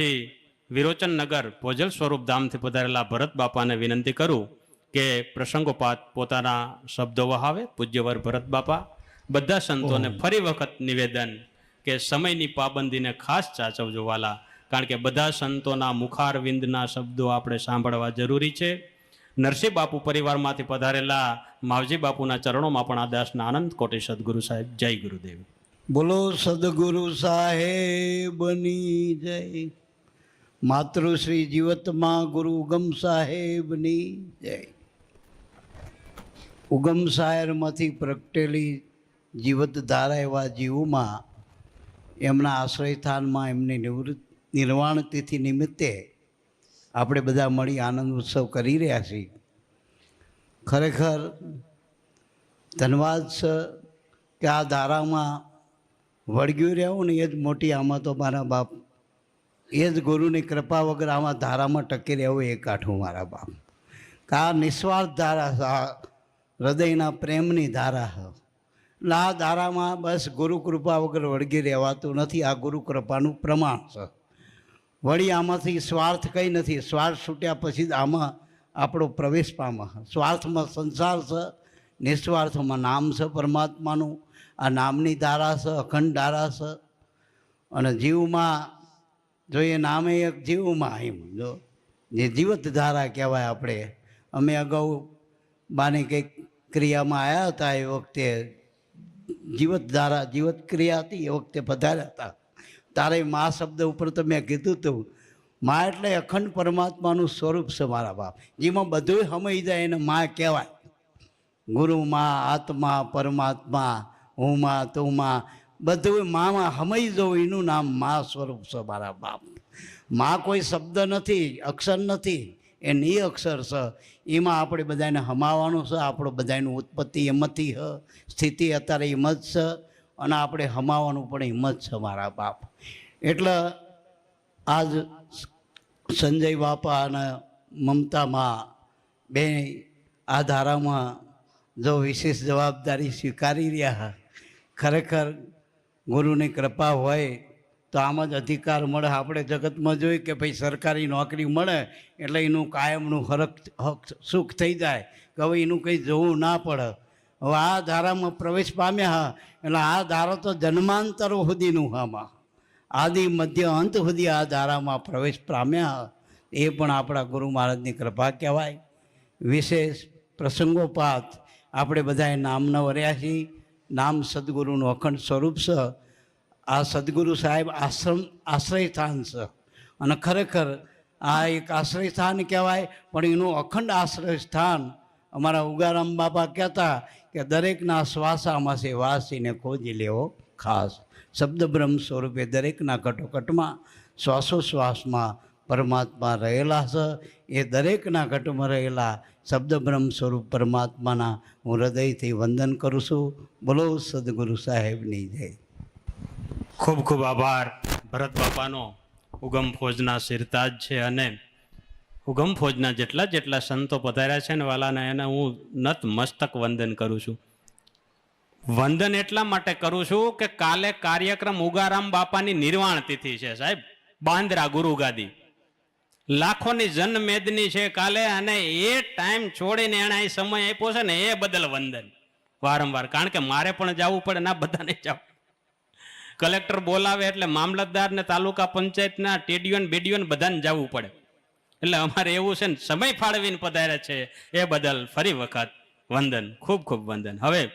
પછી વિરોચન નગર ભોજલ સ્વરૂપ ધામથી પધારેલા ભરત બાપાને વિનંતી કરું કે પ્રસંગોપાત પોતાના શબ્દો વહાવે પૂજ્યવર ભરત બાપા. બધા સંતોને ફરી વખત નિવેદન કે સમયની પાબંદીને ખાસ ચાચવજો વાલા. કારણ કે બધા સંતોના મુખારવિંદના શબ્દો આપણે સાંભળવા જરૂરી છે. નરસિંહ બાપુ પરિવારમાંથી પધારેલા માવજી બાપુના ચરણોમાં પણ આ દાસના આનંદ કોટી સદગુરુ સાહેબ. જય ગુરુદેવ. બોલો સદગુરુ સાહેબની જય. માતૃશ્રી જીવતમાં ગુરુ ઉગમ સાહેબની જય. ઉગમ સાહેરમાંથી પ્રગટેલી જીવત ધારા એવા જીવોમાં એમના આશ્રયસ્થાનમાં એમની નિવૃત્ત નિર્વાણ તિથિ નિમિત્તે આપણે બધા મળી આનંદ ઉત્સવ કરી રહ્યા છીએ. ખરેખર ધન્યવાદ છે કે આ ધારામાં વળગ્યું રહેવું ને એ જ મોટી આમાં તો મારા બાપ એ જ ગુરુની કૃપા વગર આમાં ધારામાં ટકી રહેવું એ કાઠું મારા બાપ. કા નિસ્વાર્થ ધારા હૃદયના પ્રેમની ધારા એટલે આ ધારામાં બસ ગુરુ કૃપા વગર વળગી રહેવાતું નથી, આ ગુરુ કૃપાનું પ્રમાણ છે વળી આમાંથી સ્વાર્થ કંઈ નથી, સ્વાર્થ છૂટ્યા પછી જ આમાં આપણો પ્રવેશ પામે સ્વાર્થમાં સંસાર છે નિસ્વાર્થમાં નામ છે પરમાત્માનું, આ નામની ધારા છે અખંડ ધારા છે અને જીવમાં જોઈએ નામે એક જીવમાં એમ જો જે જીવત ધારા કહેવાય આપણે. અમે અગાઉ બાની કંઈક ક્રિયામાં આવ્યા હતા એ વખતે જીવત ધારા જીવત ક્રિયા હતી એ વખતે પધાર્યા હતા. તારે મા શબ્દ ઉપર તો મેં કીધું હતું મા એટલે અખંડ પરમાત્માનું સ્વરૂપ છે મારા બાપ. જેમાં બધું સમય જાય એને મા કહેવાય. ગુરુ મા, આત્મા, પરમાત્મા, હું મા, તું માં બધું મામાં હમઈ જવું એનું નામ મા સ્વરૂપ છે મારા બાપ. મા કોઈ શબ્દ નથી, અક્ષર નથી, એ નિ અક્ષર છે. એમાં આપણે બધાને હમાવાનું છે, આપણો બધાનું ઉત્પત્તિ એમથી હ, સ્થિતિ અત્યારે એમ જ છે, અને આપણે હમાવાનું પણ એમ જ છે મારા બાપ. એટલે આજ સંજય બાપા અને મમતામાં બે આ ધારામાં જો વિશેષ જવાબદારી સ્વીકારી રહ્યા, ખરેખર ગુરુની કૃપા હોય તો આમ જ અધિકાર મળે. આપણે જગતમાં જોઈએ કે ભાઈ સરકારી નોકરી મળે એટલે એનું કાયમનું હરક હક સુખ થઈ જાય કે હવે એનું કંઈ જોવું ના પડે. હવે આ ધારામાં પ્રવેશ પામ્યા હા, એટલે આ ધારો તો જન્માંતરો સુધીનું આમાં આદિ, મધ્ય, અંત સુધી આ ધારામાં પ્રવેશ પામ્યા એ પણ આપણા ગુરુ મહારાજની કૃપા કહેવાય. વિશેષ પ્રસંગોપાત આપણે બધાએ નામના વર્યા છીએ. નામ સદગુરુનું અખંડ સ્વરૂપ છે આ સદગુરુ સાહેબ આશ્રમ આશ્રય સ્થાન છે અને ખરેખર આ એક આશ્રય સ્થાન કહેવાય, પણ એનું અખંડ આશ્રય સ્થાન અમારા ઉગારામ બાપા કહેતા કે દરેકના શ્વાસામાં છે, વાસીને ખોજી લેવો ખાસ. શબ્દ બ્રહ્મ સ્વરૂપે દરેકના કટોકટમાં શ્વાસોશ્વાસમાં પરમાત્મા રહેલા છે એ દરેકના ઘટમાં રહેલા શબ્દ બ્રહ્મ સ્વરૂપ પરમાત્માના હું હૃદયથી વંદન કરું છું. બોલો સદગુરુ સાહેબની જય. ખૂબ ખૂબ આભાર. ભરત બાપાનો ઉગમ ફોજના સિરતાજ છે અને ઉગમ ફોજના જેટલા જેટલા સંતો પધાર્યા છે ને વાલાના એને હું નત મસ્તક વંદન કરું છું. વંદન એટલા માટે કરું છું કે કાલે કાર્યક્રમ ઉગારામ બાપાની નિર્વાણ તિથિ છે સાહેબ. બાંદ્રા ગુરુ ગાદી લાખોની જનમેદની છે કાલે અને એ ટાઈમ છોડીને એણે અહીં સમય આપ્યો છે ને એ બદલ વંદન. વારંવાર. કારણ કે મારે પણ જવું પડે ના બધાને જવું કલેક્ટર બોલાવે એટલે મામલતદાર ને તાલુકા પંચાયતના ટેડિયોન બેડિયોન બધાને જવું પડે. એટલે અમારે એવું છે ને સમય ફાળવીને પધારે છે એ બદલ ફરી વખત વંદન. ખૂબ ખૂબ વંદન. હવે